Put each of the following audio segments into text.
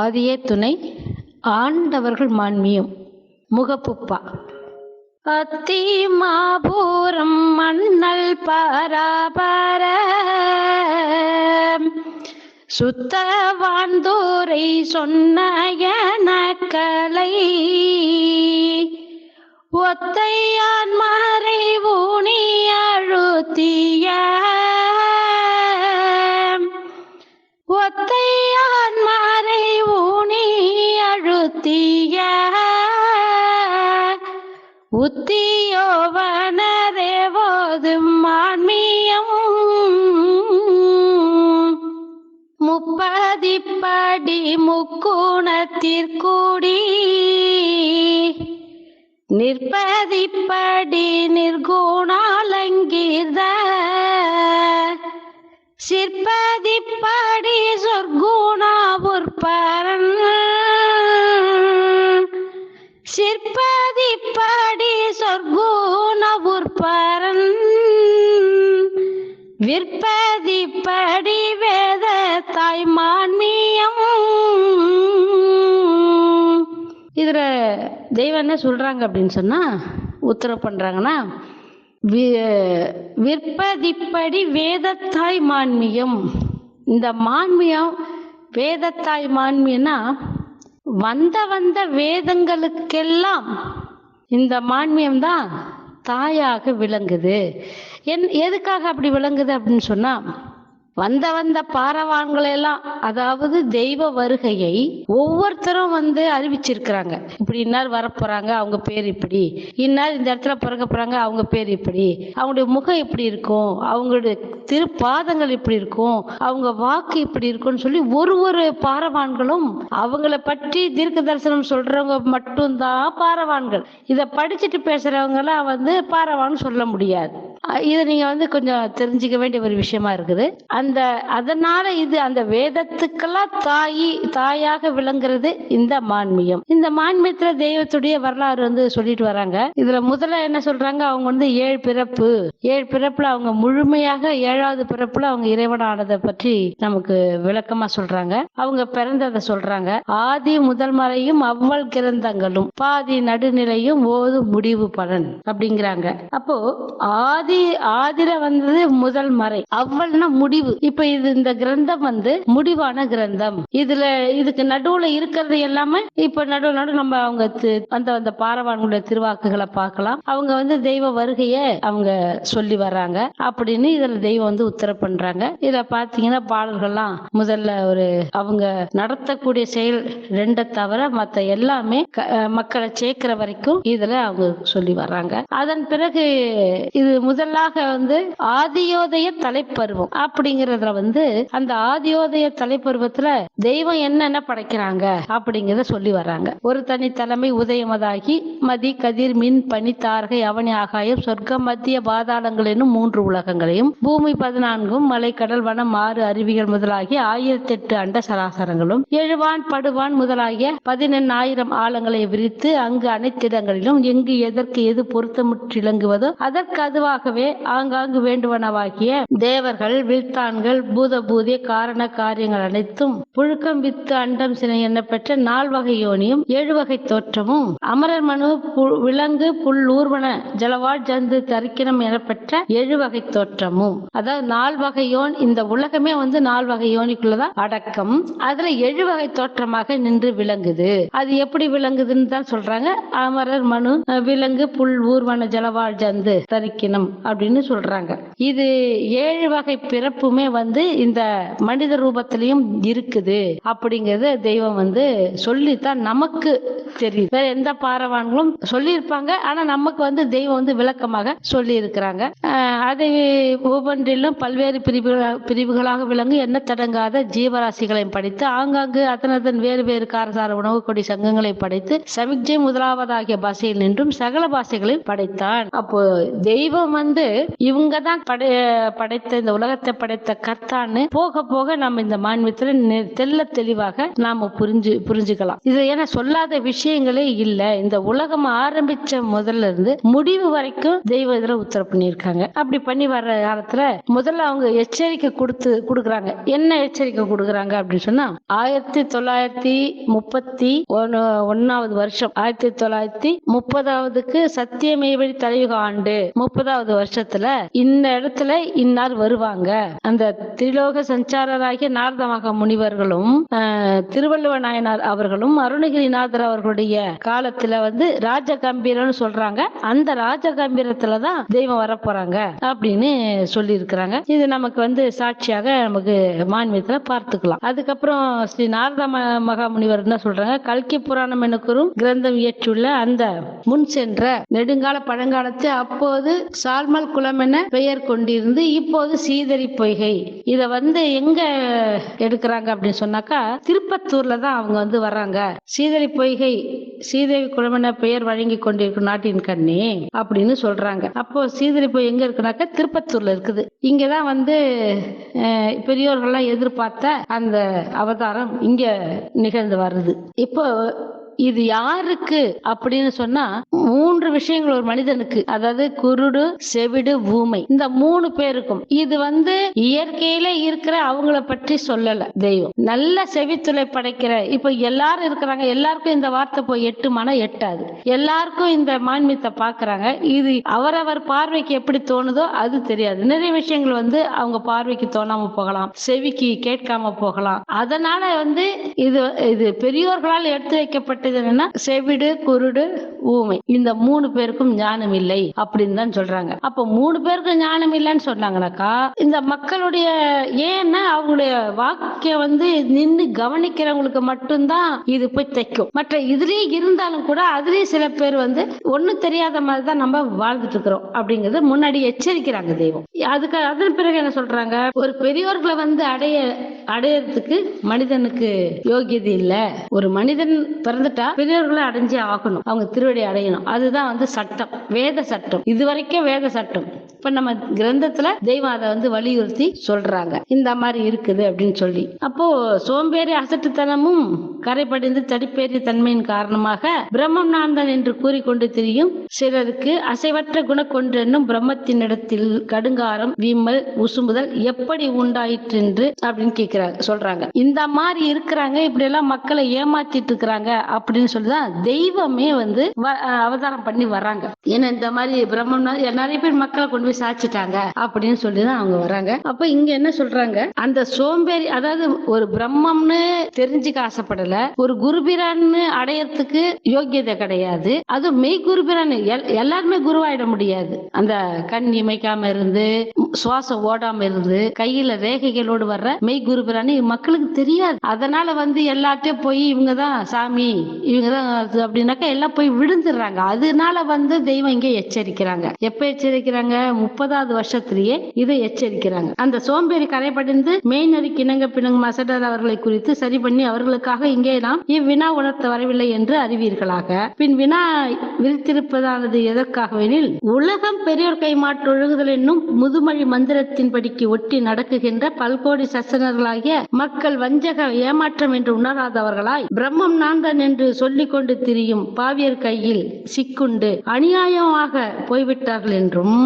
ஆதியே துணை ஆண்டவர்கள் மான்மியும் முகப்புப்பா. அத்தி மாபூரம் மண்ணல் பாராபார சுத்த வாழ்ந்தோரை சொன்ன கலை. ஒத்தையான் மறை உத்தியோவனரே போதும் மான்மியம் முப்பதிப்படி முக்குணத்திற்கூடி நிற்பதிப்படி நிர்குணாலங்கீர்த சிற்பதிப்படி சொர்க்குணாவுற்பரன் சிற்ப என்ன சொல்றாங்க அப்படின்னு சொன்னா உத்தரவு பண்றாங்கன்னா வி- விற்பதிப்படி வேதத்தாய் மான்மியம் இந்த மான்மியம் வேதத்தாய் மான்மியம்னா வந்த வந்த வேதங்களுக்கெல்லாம் இந்த மான்மியம் தான் தாயாக விளங்குது. என் எதுக்காக அப்படி விளங்குது அப்படின்னு சொன்னா வந்த வந்த பாரவான்களை எல்லாம் அதாவது தெய்வ வருகையை ஒவ்வொருத்தரும் வந்து அறிவிச்சிருக்கிறாங்க. இப்படி இன்னார் வரப்போறாங்க அவங்க பேர் இப்படி. இன்னார் இந்த இடத்துல பிறக்க போறாங்க அவங்க பேர் இப்படி. அவங்களுடைய முகம் இப்படி இருக்கும் அவங்களுடைய திருப்பாதங்கள் இப்படி இருக்கும் அவங்க வாக்கு இப்படி இருக்கும்னு சொல்லி ஒரு ஒரு பாரவான்களும் அவங்கள பற்றி தீர்க்க தரிசனம் சொல்றவங்க மட்டும்தான் பாரவான்கள். இதை படிச்சுட்டு பேசுறவங்களாம் வந்து பாரவான்னு சொல்ல முடியாது. இது நீங்க வந்து கொஞ்சம் தெரிஞ்சுக்க வேண்டிய ஒரு விஷயமா இருக்குது. அந்த அதனால இது அந்த வேதத்துக்கெல்லாம் தாயி தாயாக விளங்குறது இந்த மான்மியம் இந்த மான்மியத்துல தெய்வத்துடைய வரலாறு வந்து சொல்லிட்டு வராங்க. இதுல முதல்ல என்ன சொல்றாங்க? அவங்க வந்து ஏழு பிறப்பு. ஏழு பிறப்புல அவங்க முழுமையாக ஏழாவது பிறப்புல அவங்க இறைவனானதை பற்றி நமக்கு விளக்கமா சொல்றாங்க. அவங்க பிறந்ததை சொல்றாங்க. ஆதி முதல் மறையும் அவ்வள் கிரந்தங்களும் பாதி நடுநிலையும் ஓது முடிவு பலன் அப்படிங்கிறாங்க. அப்போ ஆதி ஆதிர வந்தது முதல் மறை. அவ்வளவுனா முடிவு. இப்ப இது இந்த கிரந்தம் வந்து முடிவான கிரந்தம். இதுல இதுக்கு நடுவுல இருக்கிறது எல்லாமே இப்ப நடுவு நடு நம்ம அவங்க தி- அந்த அந்த பாரவான்களுடைய திருவாக்குகளை பார்க்கலாம். அவங்க வந்து தெய்வ வருகைய அவங்க சொல்லி வர்றாங்க. அப்படின்னு இதுல தெய்வம் வந்து உத்தரவு பண்றாங்க. இதுல பாத்தீங்கன்னா பாடல்கள்லாம் முதல்ல ஒரு அவங்க நடத்தக்கூடிய செயல் ரெண்டை தவிர மத்த எல்லாமே மக்களை சேர்க்கிற வரைக்கும் இதுல அவங்க சொல்லி வர்றாங்க. அதன் பிறகு இது முதலாக வந்து ஆதியோதய தலைப்பருவம் அப்படிங்கறதுல வந்து அந்த ஆதியோதய தலைப்பருவத்துல தெய்வம் என்னென்ன படைக்கிறாங்க அப்படிங்கறத சொல்லி வர்றாங்க. ஒரு தனி தலைமை உதயமதாகி மதி கதிர் மின் பனி தாரகை அவனி ஆகாயம் சொர்க்கம் மத்திய பாதாளங்கள் என்னும் மூன்று உலகங்களையும் பூமி பதினான்கும் மலை கடல் வனம் ஆறு அருவிகள் முதலாகிய ஆயிரத்தி எட்டு அண்ட சராசரங்களும் எழுவான் படுவான் முதலாகிய பதினெண்ணாயிரம் ஆழங்களை விரித்து அங்கு அனைத்திடங்களிலும் எங்கு எதற்கு எது பொருத்தமுற்றிலங்குவதோ அதற்கு அதுவாக ஆகவே ஆங்காங்கு வேண்டுவனவாகிய தேவர்கள் வில்தான்கள் பூத பூதிய காரண காரியங்கள் அனைத்தும் புழுக்கம் வித்து அண்டம் சினை என பெற்ற நால்வகை யோனியும் ஏழு வகை தோற்றமும் அமரர் மனு பு- விலங்கு புல் ஊர்வன ஜலவாழ் ஜந்து தரிக்கினம் என பெற்ற ஏழு வகை தோற்றமும். அதாவது நால்வகை யோன் இந்த உலகமே வந்து நால்வகை யோனிக்குள்ளதான் அடக்கம். அதுல ஏழு வகை தோற்றமாக நின்று விளங்குது. அது எப்படி விளங்குதுன்னு தான் சொல்றாங்க. அமரர் மனு விலங்கு புல் ஊர்வன ஜலவாழ் ஜந்து தரிக்கினம். அப்படின்னு சொல்றாங்க. இது ஏழு வகை பிறப்புமே வந்து இந்த மனித ரூபத்திலையும் இருக்குது அப்படிங்கறத தெய்வம் வந்து சொல்லித்தான் நமக்கு தெரியுது. வேற எந்த பாரவான்களும் சொல்லியிருப்பாங்க. ஆனா நமக்கு வந்து தெய்வம் வந்து விளக்கமாக சொல்லி இருக்கிறாங்க அதை ஒவ்வொன்றிலும் பல்வேறு பிரிவுகளாக பிரிவுகளாக விளங்கு என்ன தடங்காத ஜீவராசிகளையும் படித்து ஆங்காங்கு அதனதன் வேறு வேறு காரசார உணவு கொடி சங்கங்களை படைத்து சமிக்ஜை முதலாவதாகிய பாஷையில் நின்றும் சகல பாஷைகளையும் படைத்தான். அப்போ தெய்வம் வந்து இவங்க தான் படை படைத்த இந்த உலகத்தை படைத்த கர்த்தான்னு போக போக நம்ம இந்த மாநிலத்தில் தெல்ல தெள்ள தெளிவாக நாம புரிஞ்சு புரிஞ்சுக்கலாம். இது ஏன்னா சொல்லாத விஷயங்களே இல்ல. இந்த உலகம் ஆரம்பிச்ச முதல்ல இருந்து முடிவு வரைக்கும் தெய்வ இதுல உத்தரவு பண்ணியிருக்காங்க. அப்படி பண்ணி வர்ற காலத்துல முதல்ல அவங்க எச்சரிக்கை கொடுத்து கொடுக்குறாங்க. என்ன எச்சரிக்கை கொடுக்குறாங்க அப்படின்னு சொன்னா ஆயிரத்தி தொள்ளாயிரத்தி முப்பத்தி ஒன்னு ஒன்னாவது வருஷம் ஆயிரத்தி தொள்ளாயிரத்தி முப்பதாவதுக்கு சத்தியமேவடி தலையுக ஆண்டு முப்பதாவது வருஷத்துல இந்த இடத்துல இன்னார் வருவாங்க. அந்த திரிலோக சஞ்சாரராகிய நாரத மகா முனிவர்களும் திருவள்ளுவ நாயனார் அவர்களும் அருணகிரிநாதர் அவர்களுடைய காலத்துல வந்து ராஜ கம்பீரம்னு சொல்றாங்க. அந்த ராஜ கம்பீரத்துலதான் தெய்வம் வரப்போறாங்க அப்படின்னு சொல்லி இருக்கிறாங்க இது நமக்கு வந்து சாட்சியாக நமக்கு மான்மியத்துல பார்த்துக்கலாம். அதுக்கப்புறம் ஸ்ரீ நாரத மகாமுனிவர் மகா முனிவர் என்ன சொல்றாங்க? கல்கி புராணம் எனக்குறும் கிரந்தம் இயற்றுள்ள அந்த முன் சென்ற நெடுங்கால பழங்காலத்து அப்போது கார்மல் குளம் என பெயர் கொண்டிருந்து இப்போது சீதரி பொய்கை. இத வந்து எங்க எடுக்கிறாங்க அப்படின்னு சொன்னாக்கா திருப்பத்தூர்ல தான் அவங்க வந்து வர்றாங்க. சீதரி பொய்கை சீதேவி குளம் என பெயர் வழங்கி கொண்டிருக்கும் நாட்டின் கண்ணே அப்படின்னு சொல்றாங்க. அப்போ சீதரி பொய் எங்க இருக்குனாக்கா திருப்பத்தூர்ல இருக்குது. இங்கதான் வந்து பெரியோர்கள்லாம் எதிர்பார்த்த அந்த அவதாரம் இங்க நிகழ்ந்து வருது. இப்போ இது யாருக்கு அப்படின்னு சொன்னா மூன்று விஷயங்கள் ஒரு மனிதனுக்கு. அதாவது குருடு செவிடு பூமை இந்த மூணு பேருக்கும். இது வந்து இயற்கையில இருக்கிற அவங்கள பற்றி சொல்லல தெய்வம். நல்ல செவித்துளை படைக்கிற இப்ப எல்லாரும் இருக்கிறாங்க. எல்லாருக்கும் இந்த வார்த்தை போய் எட்டுமானா எட்டாது. எல்லாருக்கும் இந்த மான்மியத்தை பாக்குறாங்க. இது அவரவர் பார்வைக்கு எப்படி தோணுதோ அது தெரியாது. நிறைய விஷயங்கள் வந்து அவங்க பார்வைக்கு தோணாம போகலாம். செவிக்கு கேட்காம போகலாம். அதனால வந்து இது இது பெரியோர்களால் எடுத்து வைக்கப்பட்ட என்னன்னா செவிடு குருடு ஊமை. இந்த மூணு பேருக்கும் ஞானம் இல்லை அப்படின்னு தான் சொல்றாங்க. அப்ப மூணு பேருக்கும் ஞானம் இல்லைன்னு சொன்னாங்கனாக்கா இந்த மக்களுடைய ஏன்னா அவங்களுடைய வாக்கியம் வந்து நின்று கவனிக்கிறவங்களுக்கு மட்டும்தான் இது போய் தைக்கும். மற்ற இதுலயே இருந்தாலும் கூட அதுலயே சில பேர் வந்து ஒண்ணும் தெரியாத மாதிரி தான் நம்ம வாழ்ந்துட்டு இருக்கிறோம். அப்படிங்கறது முன்னாடி எச்சரிக்கிறாங்க தெய்வம். அதுக்கு அதன் பிறகு என்ன சொல்றாங்க ஒரு பெரியோர்களை வந்து அடைய அடையறதுக்கு மனிதனுக்கு யோகியது இல்ல. ஒரு மனிதன் பிறந்துட்டு பெரியோர்களை அடைஞ்சே ஆகணும். அவங்க திருவடி அடையணும். அதுதான் வந்து சட்டம். வேத சட்டம். இது வரைக்கும் வேத சட்டம். இப்ப நம்ம கிரந்தத்துல தெய்வம் அதை வந்து வலியுறுத்தி சொல்றாங்க. இந்த மாதிரி இருக்குது அப்படின்னு சொல்லி. அப்போ சோம்பேறி அசட்டுத்தனமும் கரைபடிந்து தடிப்பேறி தன்மையின் காரணமாக பிரம்மம் நான் தான் என்று கூறிக்கொண்டு திரியும் சிலருக்கு அசைவற்ற குணக்கொன்றென்னும் பிரம்மத்தினிடத்தில் கடுங்காரம் விம்மல் உசும்புதல் எப்படி உண்டாயிற்றென்று அப்படின்னு கேக்குறாங்க சொல்றாங்க. இந்த மாதிரி இருக்கிறாங்க இப்படி எல்லாம் மக்களை ஏமாத்திட்டு இருக்கிறாங்க அப்படின்னு சொல்லிதான் தெய்வமே வந்து அவதாரம் பண்ணி வர்றாங்க. ஏன்னா இந்த மாதிரி பிரம்மம் நிறைய பேர் மக்களை கொண்டு போய் சாச்சிட்டாங்க அப்படின்னு சொல்லிதான் அவங்க வராங்க அப்ப இங்க என்ன சொல்றாங்க? அந்த சோம்பேறி அதாவது ஒரு பிரம்மம்னு தெரிஞ்சுக்க ஆசைப்படல ஒரு குருபிரான்னு அடையறதுக்கு யோக்கியதை கிடையாது. அது மெய் குருபிரான் எல்- எல்லாருமே குருவாயிட முடியாது. அந்த கண் இமைக்காம இருந்து சுவாசம் ஓடாம இருந்து கையில ரேகைகளோடு வர்ற மெய் குருபிரான்னு மக்களுக்கு தெரியாது. அதனால வந்து எல்லார்ட்டையும் போய் இவங்க தான் சாமி இவங்க தான் அப்படின்னாக்கா எல்லாம் போய் விழுந்துடுறாங்க. அதனால வந்து தெய்வம் இங்க எச்சரிக்கிறாங்க. எப்ப எச்சரிக்கிறாங்க? முப்பதாவது வருஷத்திலேயே இதை எச்சரிக்கிறாங்க. அந்த சோம்பேறி கரைபடிந்து மெய்நறி கிணங்க பிணங்கு மசடர் அவர்களை குறித்து சரி பண்ணி அவர்களுக்காக இங்கே நாம் இவ்வினா உணர்த்த வரவில்லை என்று அறிவீர்களாக. பின் வினா விரித்திருப்பதானது எதற்காகவெனில் உலகம் பெரியோர் கைமாற்று ஒழுகுதல் என்னும் முதுமொழி மந்திரத்தின்படிக்கு ஒட்டி நடக்குகின்ற பல்கோடி சசனர்களாகிய மக்கள் வஞ்சக ஏமாற்றம் என்று உணராதவர்களாய் பிரம்மம் நான்தான் என்று சொல்லிக் கொண்டு திரியும் பாவியர் கையில் சிக்குண்டு அநியாயமாக போய்விட்டார்கள் என்றும்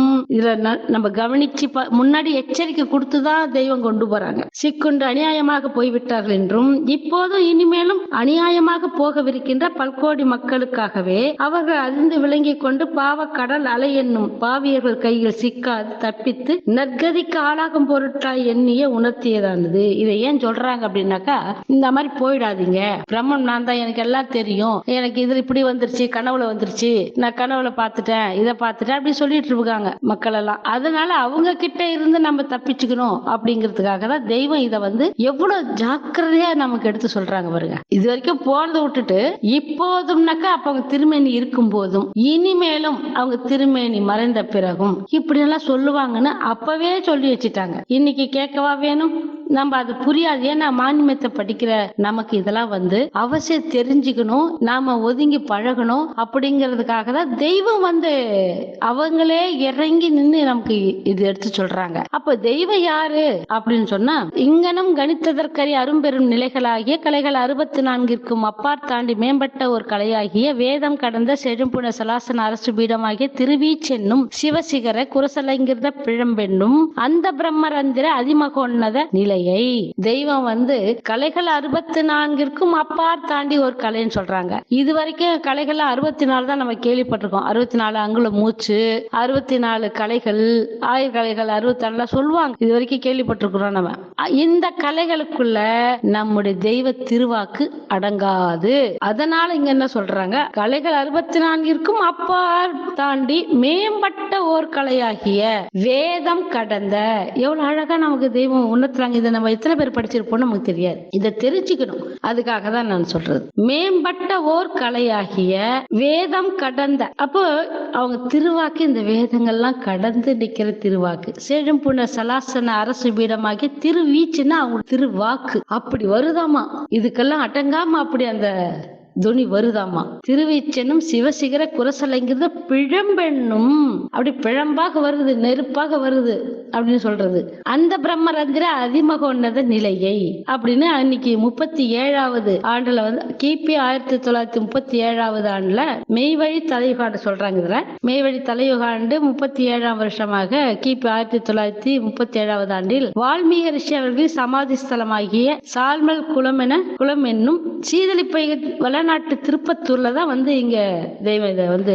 இதுல நம்ம கவனிச்சு பா- முன்னாடி எச்சரிக்கை கொடுத்துதான் தெய்வம் கொண்டு போறாங்க. சிக்குண்டு அநியாயமாக போய்விட்டார்கள் என்றும் இப்போதும் இனிமேலும் அநியாயமாக போகவிருக்கின்ற பல்கோடி மக்களுக்காகவே அவர்கள் அறிந்து விளங்கிக் கொண்டு பாவ கடல் அலை என்னும் பாவியர்கள் கையில் சிக்காது தப்பித்து நற்கதிக்கு ஆளாகும் பொருட்டாய் எண்ணிய உணர்த்தியதானது. இதை ஏன் சொல்றாங்க அப்படின்னாக்கா இந்த மாதிரி போயிடாதீங்க. பிரம்மன் நான் தான் எனக்கு எல்லாம் தெரியும். எனக்கு இது இப்படி வந்துருச்சு கனவுல வந்துருச்சு. நான் கனவுல பாத்துட்டேன் இதை பாத்துட்டேன் அப்படி சொல்லிட்டு இருக்காங்க. மக்கள் எல்லாம் அதனால அவங்க கிட்ட இருந்து நம்ம தப்பிச்சுக்கணும் அப்படிங்கிறதுக்காக தான் தெய்வம் இதை வந்து எவ்வளவு ஜாக்கிரதையா நமக்கு எடுத்து சொல்றாங்க பாருங்க. இது வரைக்கும் போனதை விட்டுட்டு இப்போதும்னாக்கா அப்ப அவங்க திருமேனி இருக்கும் போதும் இனிமேலும் அவங்க திருமேனி மறைந்த பிறகும் இப்படி எல்லாம் சொல்லுவாங்கன்னு அப்பவே சொல்லி வச்சுட்டாங்க. இன்னைக்கு கேட்கவா வேணும்? நம்ம அது புரியாது. ஏன்னா மானியத்தை படிக்கிற நமக்கு இதெல்லாம் வந்து அவசியம் தெரிஞ்சுக்கணும். நாம ஒதுங்கி பழகணும் அப்படிங்கிறதுக்காக தான் தெய்வம் வந்து அவங்களே இறங்கி நின்று நமக்கு இது எடுத்து சொல்றாங்க. அப்ப தெய்வம் யாரு? அப்படின்னு சொன்னா இங்கனம் கணித்ததற்கரிய அரும்பெரும் நிலைகளாகிய கலைகள் அறுபத்தி நான்கிற்கும் அப்பார் தாண்டி மேம்பட்ட ஒரு கலையாகிய வேதம் கடந்த செழும்புண சலாசன அரசு பீடமாகிய திருவீச்சென்னும் சிவசிகர குரசலங்கிருத பிழம்பெண்ணும் அந்த பிரம்மரந்திர அதிமகோன்னத நிலையை. தெய்வம் வந்து கலைகள் அறுபத்தி நான்கிற்கும் அப்பார் தாண்டி ஒரு கலைன்னு சொல்றாங்க. இது வரைக்கும் கலைகள் அறுபத்தி நாலு தான் நம்ம கேள்விப்பட்டிருக்கோம். அறுபத்தி நாலு அங்குல மூச்சு அறுபத்தி நாலு கலை கலைகள் அறுபத்தி நாலுல சொல்லுவாங்க. இது வரைக்கும் கேள்விப்பட்டிருக்கிறோம் நம்ம. இந்த கலைகளுக்குள்ள நம்முடைய தெய்வ திருவாக்கு அடங்காது. அதனால இங்க என்ன சொல்றாங்க? கலைகள் அறுபத்தி நான்கிற்கும் அப்பால் தாண்டி மேம்பட்ட ஓர் கலையாகிய வேதம் கடந்த. எவ்வளவு அழகா நமக்கு தெய்வம் உணர்த்துறாங்க. இதை நம்ம எத்தனை பேர் படிச்சிருப்போம் நமக்கு தெரியாது. இதை தெரிஞ்சுக்கணும். அதுக்காக தான் நான் சொல்றது. மேம்பட்ட ஓர் கலையாகிய வேதம் கடந்த. அப்போ அவங்க திருவாக்கு இந்த வேதங்கள்லாம் கடந்த நிக்கிற திருவாக்கு. செழும்புண சலாசன அரசு பீடமாகி திருவீச்சுன்னா அவங்க திருவாக்கு. அப்படி வருதாமா? இதுக்கெல்லாம் அடங்காம அப்படி அந்த துணி வருதாமா? திருவீச்சனும் சிவசிகர குரசலைங்கிறது பிழம்பெண்ணும் அப்படி பிழம்பாக வருது நெருப்பாக வருது அப்படின்னு சொல்றது. அந்த பிரம்மரந்திர அதிமகோன்னத நிலையை அப்படின்னு அன்னைக்கு முப்பத்தி ஏழாவது ஆண்டுல வந்து கிபி ஆயிரத்தி தொள்ளாயிரத்தி முப்பத்தி ஏழாவது ஆண்டுல மெய்வழி தலையுகாண்டு சொல்றாங்க இதுல. மெய்வழி தலையுகாண்டு முப்பத்தி ஏழாம் வருஷமாக கிபி ஆயிரத்தி தொள்ளாயிரத்தி முப்பத்தி ஏழாவது ஆண்டில் வால்மீக ரிஷி அவர்களின் சமாதி ஸ்தலமாகிய சால்மல் குளம் என குளம் என்னும் சீதளிப்பை வடநாட்டு திருப்பத்தூர்ல தான் வந்து இங்க தெய்வம் இதை வந்து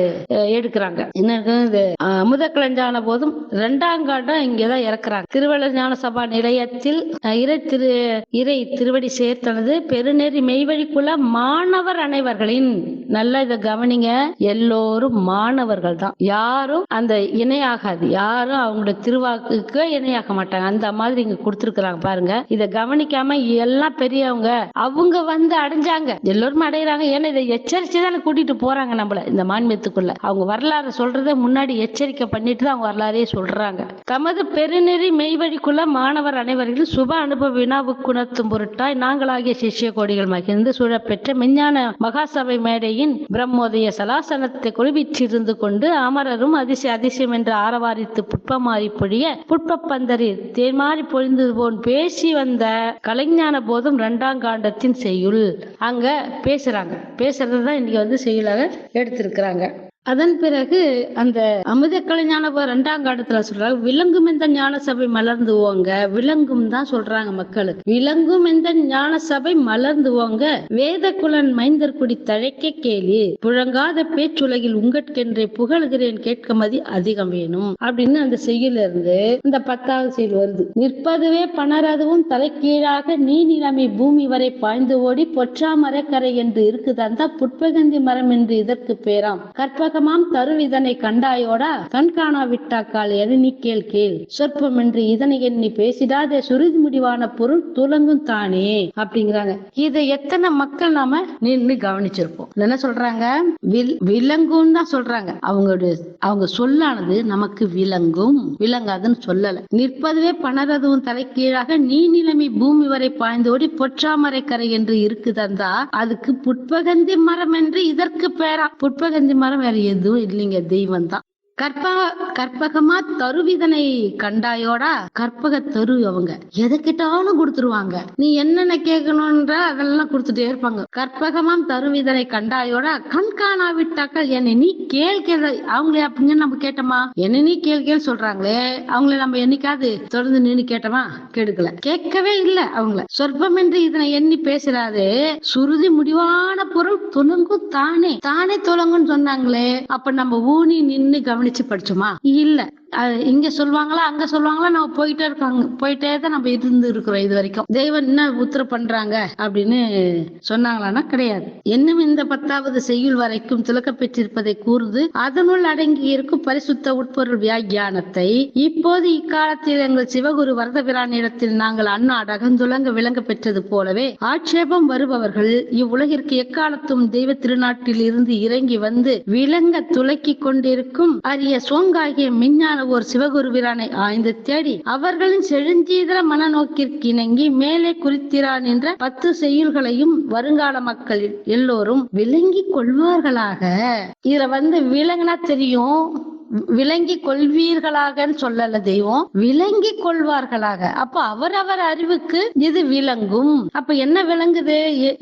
எடுக்கிறாங்க. என்ன இது அமுத கலைஞான போதும் ரெண்டாம் காண்டம் இங்கதான் இறக்குறாங்க. திருவள்ள ஞான சபா நிலையத்தில் இறை திரு இறை திருவடி சேர்த்தனது பெருநெறி மெய்வழிக்குள்ள மாணவர் அனைவர்களின் நல்லா இதை கவனிங்க. எல்லோரும் மாணவர்கள் தான். யாரும் அந்த இணையாகாது. யாரும் அவங்களோட திருவாக்குக்கு இணையாக மாட்டாங்க. அந்த மாதிரி இங்க கொடுத்துருக்குறாங்க பாருங்க. இதை கவனிக்காம எல்லாம் பெரியவங்க அவங்க வந்து அடைஞ்சாங்க. எல்லோரும் அடையிறாங்க. ஏன்னா இதை எச்சரிச்சு தானே கூட்டிட்டு போறாங்க நம்மள. இந்த மான்மியத்துக்குள்ள அவங்க வரலாறு சொல்றத முன்னாடி எச்சரிக்கை பண்ணிட்டு தான் அவங்க வரலாறையே சொல்றாங்க. தமது பெருநெறி மெய்வழிக்குள்ள மாணவர் அனைவர்களும் சுப அனுபவ வினாவு குணத்தும் பொருட்டாய் நாங்களாகிய சிஷ்ய கோடிகள் மகிழ்ந்து சூழப்பெற்ற மெஞ்ஞான மகாசபை மேடையின் பிரம்மோதய சலாசனத்தை குழுவிற்றிருந்து கொண்டு அமரரும் அதிசய அதிசயம் என்று ஆரவாரித்து புட்பமாறி பொழிய புட்பப்பந்தரில் தேன்மாறி பொழிந்தது போன் பேசி வந்த கலைஞான போதும் இரண்டாம் காண்டத்தின் செய்யுள். அங்க பேசுறாங்க. பேசுறது தான் இன்றைக்கி வந்து செயலாக எடுத்திருக்கிறாங்க. அதன் பிறகு அந்த அமுத கலைஞானவர் ரெண்டாம் காலத்துல சொல்றாங்க விலங்கும் இந்த ஞான சபை மலர்ந்து ஓங்க விலங்கும் தான் சொல்றாங்க மக்களுக்கு. விலங்கும் இந்த ஞான சபை மலர்ந்து ஓங்க வேத குலன் மைந்தர் குடி தழைக்க கேளி புழங்காத பேச்சுலகில் உங்கட்கென்றே புகழ்கிறேன் கேட்க மதி அதிகம் வேணும். அப்படின்னு அந்த செய்யுல இருந்து இந்த பத்தாவது செயல் வருது. நிற்பதுவே பணரதுவும் தலைக்கீழாக நீ நிலைமை பூமி வரை பாய்ந்து ஓடி பொற்றாமரக்கரை என்று இருக்குதான் தான் புட்பகந்தி மரம் என்று இதற்கு பேராம். தரும் தருவிதனை கண்டாயோடா? கண்காணா விட்டாக்கால் எதனி நீ கேள் கேள். சொற்பம் என்று இதனை எண்ணி பேசிடாத சுருதி முடிவான பொருள் துலங்கும் தானே? அப்படிங்கிறாங்க. இதை எத்தனை மக்கள் நாம நின்று கவனிச்சிருப்போம். என்ன சொல்றாங்க? வில்- விலங்கும் தான் சொல்றாங்க. அவங்களுடைய அவங்க சொல்லானது நமக்கு விளங்கும். விளங்காதுன்னு சொல்லல. நிற்பதுவே பணரதுவும் தலைக்கீழாக நீ நிலைமை பூமி வரை பாய்ந்தோடி பொற்றாமரை கரை என்று இருக்குதந்தா அதுக்கு புட்பகந்தி மரம் என்று இதற்கு பேரா. புட்பகந்தி மரம் வேற எதுவும் இல்லைங்க. தெய்வம் தான் கற்பக கற்பகமா தருவிதனை கண்டாயோடா? கற்பக தரு அவங்க. எதை கேட்டாலும் கொடுத்துருவாங்க. நீ என்னென்ன கேட்கணும்ன்ற அதெல்லாம் கொடுத்துட்டே இருப்பாங்க. கற்பகமாம் தருவிதனை கண்டாயோடா? கண் காணாவிட்டாக்கள் என்னை நீ கேள் கேள். அவங்களே அப்படிங்க நம்ம கேட்டோமா? என்ன நீ கேள் கேள் சொல்றாங்களே. அவங்கள நம்ம என்னைக்காவது தொடர்ந்து நின்னு கேட்டோமா? கெடுக்கல. கேட்கவே இல்ல அவங்கள. சொற்பமின்றி இதனை எண்ணி பேசுறாரு. சுருதி முடிவான பொருள் துணுங்கும் தானே. தானே துலங்குன்னு சொன்னாங்களே. அப்ப நம்ம ஊனி நின்னு கவனிச்சு படிச்சோமா? இல்ல. இங்க சொல்லுவாங்களா அங்க சொல்லுவாங்களா நம்ம போயிட்டே இருக்காங்க போயிட்டே தான் நம்ம இருந்து இருக்கிறோம் இது வரைக்கும். தெய்வம் என்ன உத்தர பண்றாங்க அப்படின்னு சொன்னாங்களான்னா கிடையாது. இன்னும் இந்த பத்தாவது செய்யுள் வரைக்கும் துலக்க பெற்றிருப்பதை கூறுது அதனுள் அடங்கி இருக்கும் பரிசுத்த உட்பொருள் வியாக்கியானத்தை இப்போது இக்காலத்தில் எங்கள் சிவகுரு வரதபிரானிடத்தில் நாங்கள் அண்ணா அடகந்துலங்க விளங்க பெற்றது போலவே ஆட்சேபம் வருபவர்கள் இவ்வுலகிற்கு எக்காலத்தும் தெய்வ திருநாட்டில் இருந்து இறங்கி வந்து விளங்க துலக்கி கொண்டிருக்கும் அரிய சோங்காகிய மிஞ்ஞான மெஞ்ஞான ஒரு சிவகுருவிரானை ஆய்ந்து தேடி அவர்களின் செழுஞ்சீதர மனநோக்கிற்கு இணங்கி மேலே குறித்திரான் என்ற பத்து செய்யுள்களையும் வருங்கால மக்கள் எல்லோரும் விளங்கி கொள்வார்களாக. இதுல வந்து விலங்குனா தெரியும். விளங்கி கொள்வீர்களாகன்னு சொல்லல தெய்வம். விளங்கி கொள்வார்களாக. அப்ப அவரவர் அறிவுக்கு இது விளங்கும். அப்ப என்ன விளங்குது?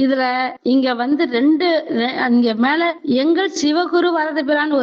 இதுல இங்க வந்து ரெண்டு இங்க மேல எங்கள் சிவகுரு வரத பிரான்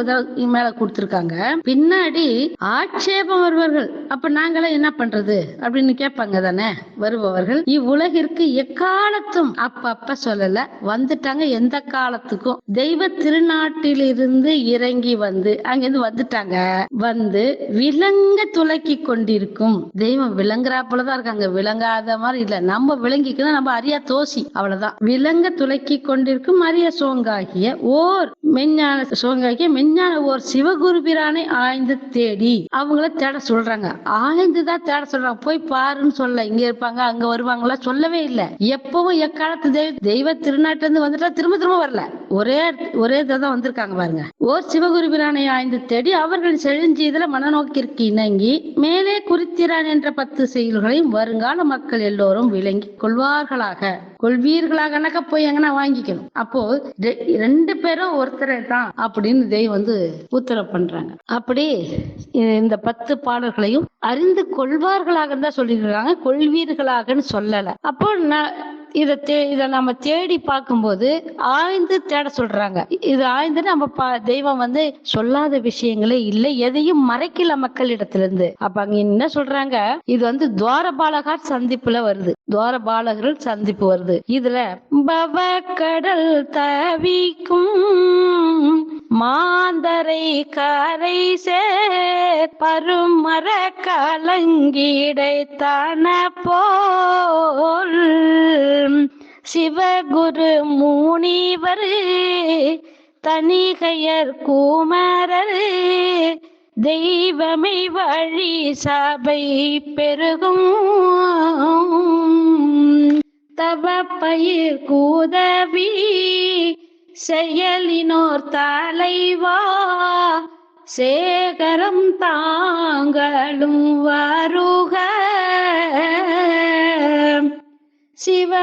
மேல கொடுத்திருக்காங்க. பின்னாடி ஆட்சேபம் வருவார்கள் அப்ப நாங்களாம் என்ன பண்றது? அப்படின்னு கேட்பாங்க தானே வருபவர்கள். இவ்வுலகிற்கு எக்காலத்தும் அப்ப அப்ப சொல்லல. வந்துட்டாங்க எந்த காலத்துக்கும். தெய்வ திருநாட்டிலிருந்து இறங்கி வந்து அங்கிருந்து வந்துட்டாங்க வந்து விலங்க துலக்கி கொண்டிருக்கும். தெய்வம் விளங்குறாப்புலதான் இருக்காங்க. விளங்காத மாதிரி இல்ல. நம்ம விளங்கிக்கணும் நம்ம அரியா தோசி. அவ்வளவுதான். விலங்க துலக்கி கொண்டிருக்கும் அரிய சோங்காகிய ஓர் மெஞ்ஞான சோங்காகிய மெஞ்ஞான ஓர் சிவகுரு பிரானை ஆய்ந்து தேடி அவங்கள தேட சொல்றாங்க. ஆய்ந்துதான் தேட சொல்றாங்க. போய் பாருன்னு சொல்ல. இங்க இருப்பாங்க அங்க வருவாங்களா சொல்லவே இல்ல. எப்பவும் எக்காலத்து தெய்வ தெய்வ திருநாட்டுல இருந்து வந்துட்டா திரும்ப திரும்ப வரல. ஒரே ஒரே தான் வந்திருக்காங்க பாருங்க. ஓர் சிவகுரு பிரானை ஆய்ந்து தேடி அவர்கள் செழுஞ்சீதல மனநோக்கிற்கு இணங்கி மேலே குறித்திறான் என்ற பத்து செயல்களையும் வருங்கால மக்கள் எல்லோரும் விளங்கி கொள்வார்களாக. கொள்வீர்களாக. போய் எங்கன்னா வாங்கிக்கணும். அப்போ ரெண்டு பேரும் ஒருத்தரே தான் அப்படின்னு தெய்வம் வந்து உத்தரவு பண்றாங்க. அப்படி இந்த பத்து பாடல்களையும் அறிந்து கொள்வார்களாக தான் சொல்லியிருக்காங்க. கொள்வீர்களாகன்னு சொல்லல. அப்போ நான் இதை தே இதை நம்ம தேடி பார்க்கும்போது ஆய்ந்து தேட சொல்றாங்க. இது ஆய்ந்து நம்ம பா- தெய்வம் வந்து சொல்லாத விஷயங்களே இல்லை எதையும் மறைக்கல மக்களிடத்திலிருந்து. அப்ப அங்க என்ன சொல்றாங்க? இது வந்து துவாரபாலகர் சந்திப்புல வருது. துவாரபாலகர்கள் சந்திப்பு வருது. இதுல பவ கடல் தவிக்கும் மாந்தரை கரை சேர் பருமர கலங்கிடை போல் சிவகுரு முனிவர் தனிகையர் கூமரர் தெய்வமை வழி சபை பெருகும். தவ பயிர் கூதவி செயலினோர் தலைவா சேகரம் தாங்களும் வருக. சிவ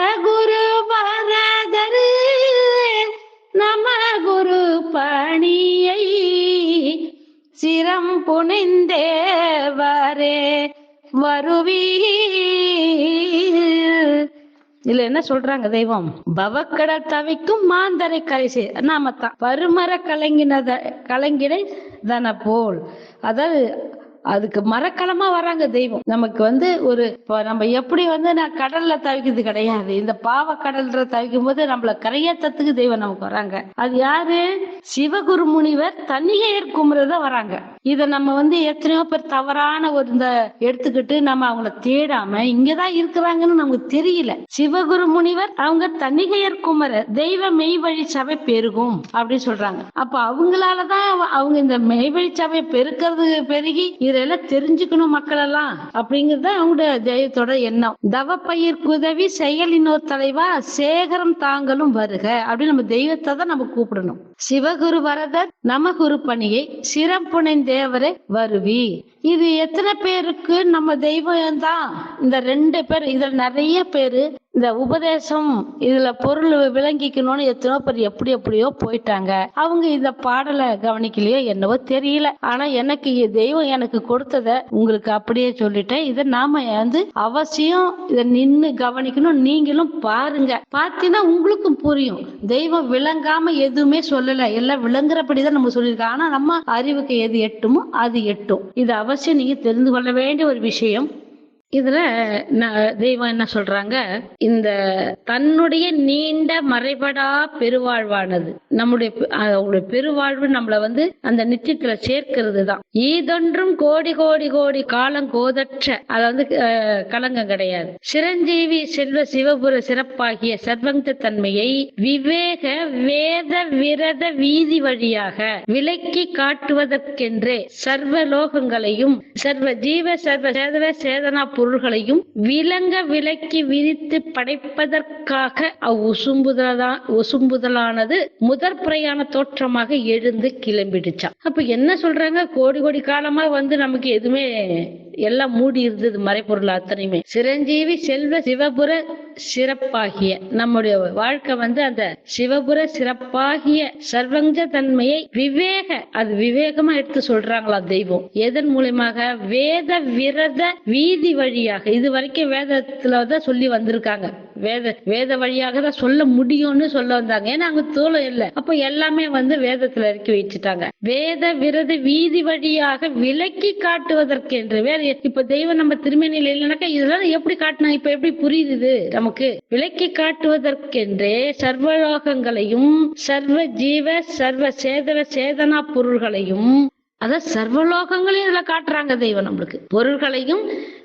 இதுல என்ன சொல்றாங்க தெய்வம்? பவக்கடல் தவிக்கும் மாந்தரை கரைசே. நாம தான் பருமர கலங்கினத கலங்கிடை தன போல். அதாவது அதுக்கு மரக்கலமா வராங்க தெய்வம். நமக்கு வந்து ஒரு இப்போ நம்ம எப்படி வந்து நான் கடல்ல தவிக்கிறது கிடையாது. இந்த பாவ கடல்ல தவிக்கும் போது நம்மள கரையேற்றத்துக்கு தெய்வம் நமக்கு வராங்க. அது யாரு? சிவகுரு முனிவர் தன்னிகையர் குமரதான் வராங்க. இத நம்ம வந்து எத்தனையோ பேர் தவறான ஒரு இந்த எடுத்துக்கிட்டு நம்ம அவங்கள தேடாம இங்கதான் இருக்கிறாங்கன்னு நமக்கு தெரியல. சிவகுரு முனிவர் அவங்க தன்னிகையர் குமர தெய்வ மெய்வழி சபை பெருகும் அப்படின்னு சொல்றாங்க. அப்ப அவங்களாலதான் அவங்க இந்த மெய்வழி சபை பெருக்கிறது பெருகி இதெல்லாம் தெரிஞ்சுக்கணும் மக்கள் எல்லாம் அப்படிங்கறத அவங்களோட தெய்வத்தோட எண்ணம். தவ பயிர் குதவி செயலினோர் தலைவா சேகரம் தாங்களும் வருக அப்படின்னு நம்ம தெய்வத்தை தான் நம்ம கூப்பிடணும். சிவகுரு வரதர் நமகுரு பணியை சிறப்புணைந்த தேவரே வருவி. இது எத்தனை பேருக்கு? நம்ம தெய்வம் தான் இந்த ரெண்டு பேர் இதுல நிறைய பேரு இந்த உபதேசம் இதுல பொருள் விளங்கிக்கணும்னு எத்தனோ பேர் எப்படி எப்படியோ போயிட்டாங்க. அவங்க இந்த பாடலை கவனிக்கலையோ என்னவோ தெரியல. ஆனா எனக்கு தெய்வம் எனக்கு கொடுத்தத உங்களுக்கு அப்படியே சொல்லிட்டேன். இதை நாம வந்து அவசியம் இதை நின்னு கவனிக்கணும். நீங்களும் பாருங்க. பார்த்தீங்கன்னா உங்களுக்கும் புரியும். தெய்வம் விளங்காம எதுவுமே சொல்லல. எல்லாம் விளங்குறபடிதான் நம்ம சொல்லியிருக்கோம். ஆனா நம்ம அறிவுக்கு எது எட்டுமோ அது எட்டும். இது அவசியம் நீங்க தெரிந்து கொள்ள வேண்டிய ஒரு விஷயம். இதுல தெய்வம் என்ன சொல்றாங்க? இந்த தன்னுடைய நீண்ட மறைபடா பெருவாழ்வானது. நம்முடைய அவங்களுடைய பெருவாழ்வு நம்மள வந்து அந்த நிச்சயத்துல சேர்க்கிறது தான் ஈதொன்றும் கோடி கோடி கோடி காலம் கோதற்ற அது வந்து கலங்கம் கிடையாது. சிரஞ்சீவி செல்வ சிவபுர சிறப்பாகிய சர்வங்க தன்மையை விவேக வேத விரத வீதி வழியாக விலக்கி காட்டுவதற்கென்றே சர்வ லோகங்களையும் சர்வ ஜீவ சர்வ சேதன சேதனா பொருள்களையும் விலங்க விலக்கி விரித்து படைப்பதற்காக அவ் உசும்புதலா உசும்புதலானது முதற் பிரயாண தோற்றமாக எழுந்து கிளம்பிடுச்சான் அப்ப என்ன சொல்றாங்க? கோடி கோடி காலமா வந்து நமக்கு எதுவுமே எல்லாம் மூடி இருந்தது மறைப்பொருள் அத்தனையுமே. சிரஞ்சீவி செல்வ சிவபுர சிறப்பாகிய நம்முடைய வாழ்க்கை வந்து அந்த சிவபுர சிறப்பாகிய சர்வஞ்ச தன்மையை விவேக அது விவேகமா எடுத்து சொல்றாங்களா தெய்வம். எதன் மூலியமாக? வேத விரத வீதி வழி வழியாக. இது வரைக்கும் வேதத்துல தான் சொல்லி வந்திருக்காங்க. வேத வேத வழியாக தான் சொல்ல முடியும்னு சொல்ல வந்தாங்க. ஏன்னா அங்க தோலம் இல்லை. அப்ப எல்லாமே வந்து வேதத்துல இறக்கி வச்சுட்டாங்க. வேத விரத வீதி வழியாக விலக்கி காட்டுவதற்கென்று வேற இப்ப தெய்வம் நம்ம திருமணியில் இல்லைனாக்கா இதெல்லாம் எப்படி காட்டினா இப்ப எப்படி புரியுது நமக்கு? விலக்கி காட்டுவதற்கென்றே சர்வலோகங்களையும் சர்வ ஜீவ சர்வ சேதன சேதனா பொருள்களையும் அதான் சர்வலோகங்களையும் இதுல காட்டுறாங்க தெய்வம் நம்மளுக்கு. பொருள்களையும்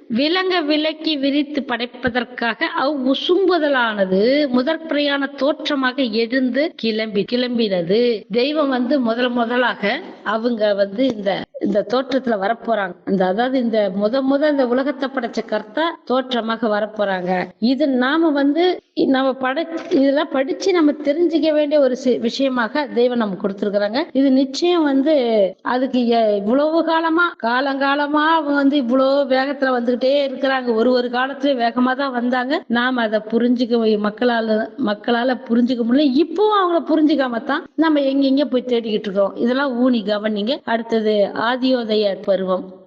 விலங்க விலக்கி விரித்து படைப்பதற்காக அவ் உசும்புதலானது முதற் பிரயாண தோற்றமாக எழுந்து கிளம்பி கிளம்பினது. தெய்வம் வந்து முதல் முதலாக அவங்க வந்து இந்த இந்த தோற்றத்துல வரப்போறாங்க. இந்த அதாவது இந்த முத முத இந்த உலகத்தை படைச்ச கர்த்தா தோற்றமாக வரப்போறாங்க. இது நாம வந்து நம்ம படை இதெல்லாம் படிச்சு நம்ம தெரிஞ்சுக்க வேண்டிய ஒரு சி- விஷயமாக தெய்வம் நம்ம கொடுத்துருக்குறாங்க. இது நிச்சயம் வந்து அதுக்கு இவ்வளவு காலமா காலங்காலமா அவங்க வந்து இவ்வளவு வேகத்துல வந்துகிட்டே இருக்கிறாங்க. ஒரு ஒரு காலத்துல வேகமா தான் வந்தாங்க. நாம அதை புரிஞ்சுக்க மக்களால மக்களால புரிஞ்சுக்க முடியல. இப்பவும் அவங்கள புரிஞ்சுக்காம தான் நம்ம எங்கெங்க போய் தேடிக்கிட்டு இருக்கோம். இதெல்லாம் ஊனி கவனிங்க. அடுத்தது ஆதியோதய பருவம்.